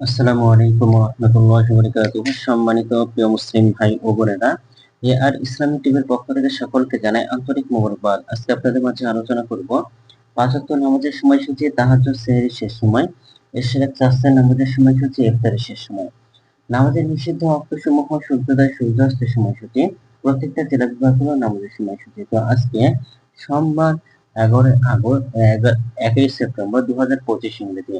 আসসালামু আলাইকুম রহমতুল্লাহি বারাকাতুহ সম্মানিত প্রিয় মুসলিম ভাই ও বোনেরা, এ আর ইসলামিক টিভির পক্ষ থেকে সকলকে জানাই আন্তরিক মোবারকবাদ। আজকে আপনাদের মাঝে আলোচনা করব পাঁচ নামাজের সময়সূচি, তাহাজ্জুদ, সেহরির শেষ সময় এশরাক চাষের নামাজের সময়সূচি, ইফতারের শেষ সময়। নামাজের নিষিদ্ধ অক্ষসমূহ সূর্যোদয়, সূর্যাস্তের সময়সূচি, প্রত্যেকটা জেলা বিভাগগুলো নামাজের সময়সূচি। তো আজকে সোমবার এগারো আগস্ট একই সেপ্টেম্বর দু হাজার পঁচিশ ইংরেজি।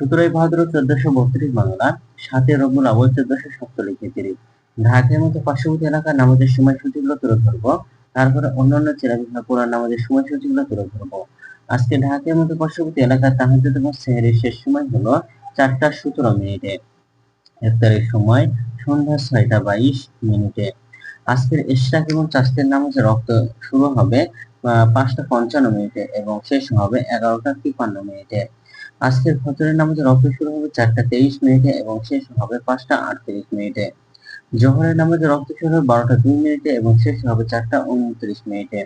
সতেরোই ভাদ্র চোদ্দশো বত্রিশ বাংলা, সাতই রবিউল আউয়াল চোদ্দশো সপ্তলিশ হিজরি। ঢাকার মতো পার্শ্ববর্তী এলাকার নামাজের সময়সূচিগুলো তুলে ধরবো, তারপরে অন্যান্য জেলা বিভাগ পুরান নামাজের সময়সূচিগুলো তুলে ধরবো। আজকে ঢাকার মতো পার্শ্ববর্তী এলাকার তাহাজুদ এবং সেহেরের শেষ সময় হলো চারটা সতেরো মিনিটে। ইফতারের সময় সন্ধ্যা ছয়টা বাইশ মিনিটে। আজকের ইশরাক এবং চাষের নামাজের রক্ত শুরু হবে পাঁচটা পঞ্চান্ন মিনিটে এবং শেষ হবে এগারোটা তিপ্পান্ন মিনিটে। আজকের ফজরের নামাজের রক্ত শুরু হবে চারটা তেইশ মিনিটে এবং শেষ হবে পাঁচটা আটত্রিশ মিনিটে। জোহরের নামাজের রক্ত শুরু হবে বারোটা দুই মিনিটে এবং শেষ হবে চারটা উনত্রিশ মিনিটে।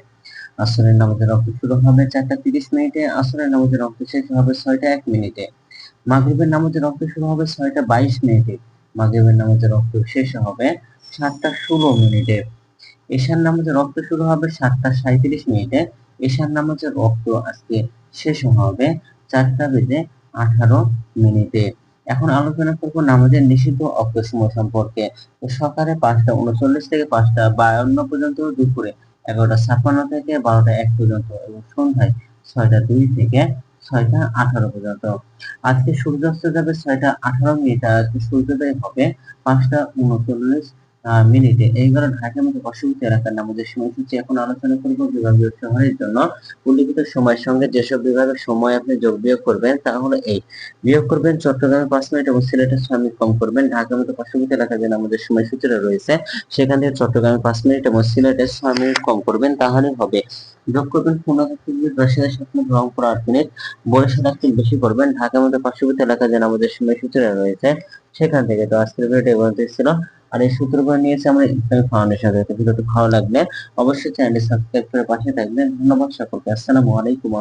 আসরের নামাজের রক্ত শুরু হবে চারটা তিরিশ মিনিটে, আসরের নামাজের রক্ত শেষ হবে ছয়টা এক মিনিটে। মাগরিবের নামাজের রক্ত শুরু হবে ছয়টা বাইশ মিনিটে। মাগরিবের নামাজের রক্ত শেষ হবে সাতটা ষোলো মিনিটে। এশার নামাজের রক্ত শুরু হবে সাতটা সাঁইত্রিশ মিনিটে। এশার নামাজের রক্ত আজকে শেষ হবে চারটা বেজে আঠারো মিনিটে। এখন আলোচনা করব নামাজের নিষিদ্ধ অক্ত সময় সম্পর্কে সকালে পাঁচটা উনচল্লিশ থেকে পাঁচটা বায়ান্ন পর্যন্ত, দুপুরে এগারোটা ছাপ্পান্ন থেকে বারোটা এক পর্যন্ত এবং সন্ধ্যায় ছয়টা দুই থেকে ছয়টা আঠারো পর্যন্ত। আজকে সূর্যাস্ত যাবে ছয়টা আঠারো মিনিট, আর সূর্যোদয় হবে পাঁচটা উনচল্লিশ মিনিটে। এই গেল ঢাকার মতো পার্শ্ববর্তী এলাকার নামাজের সময়সূচি এখন আলোচনা করব বিভাগীয় শহরের জন্য, উল্লিখিত সময়ের সঙ্গে যেসব বিভাগের সময় আপনি যোগ বিয়োগ করবেন তা হলো এই। বিয়োগ করবেন চট্টগ্রামে পাঁচ মিনিট এবং সিলেটের ছয় মিনিট কম করবেন। ঢাকার মতো পার্শ্ববর্তী এলাকায় যে আমাদের সময়সূচিটা রয়েছে, সেখান থেকে চট্টগ্রামে পাঁচ মিনিট এবং সিলেটের ছয় মিনিট কম করবেন তাহলে হবে। যোগ করবেন খুলনা থেকে সাত মিনিট রংপুর আট মিনিট, বরিশাল এক মিনিট বেশি করবেন। ঢাকার মতো পার্শ্ববর্তী এলাকায় যে আমাদের সময়সূচিটা রয়েছে, সেখান থেকে তো আজকের ভিডিওটা এবার ছিল। আর এই সূত্রগুলো নিয়েছে আমরা ইসলামিক ফাউন্ডেশন থেকে ভিডিওটি ভালো লাগলে অবশ্যই চ্যানেলটি সাবস্ক্রাইব করে পাশে থাকবেন। ধন্যবাদ সকলকে। আসসালামু আলাইকুম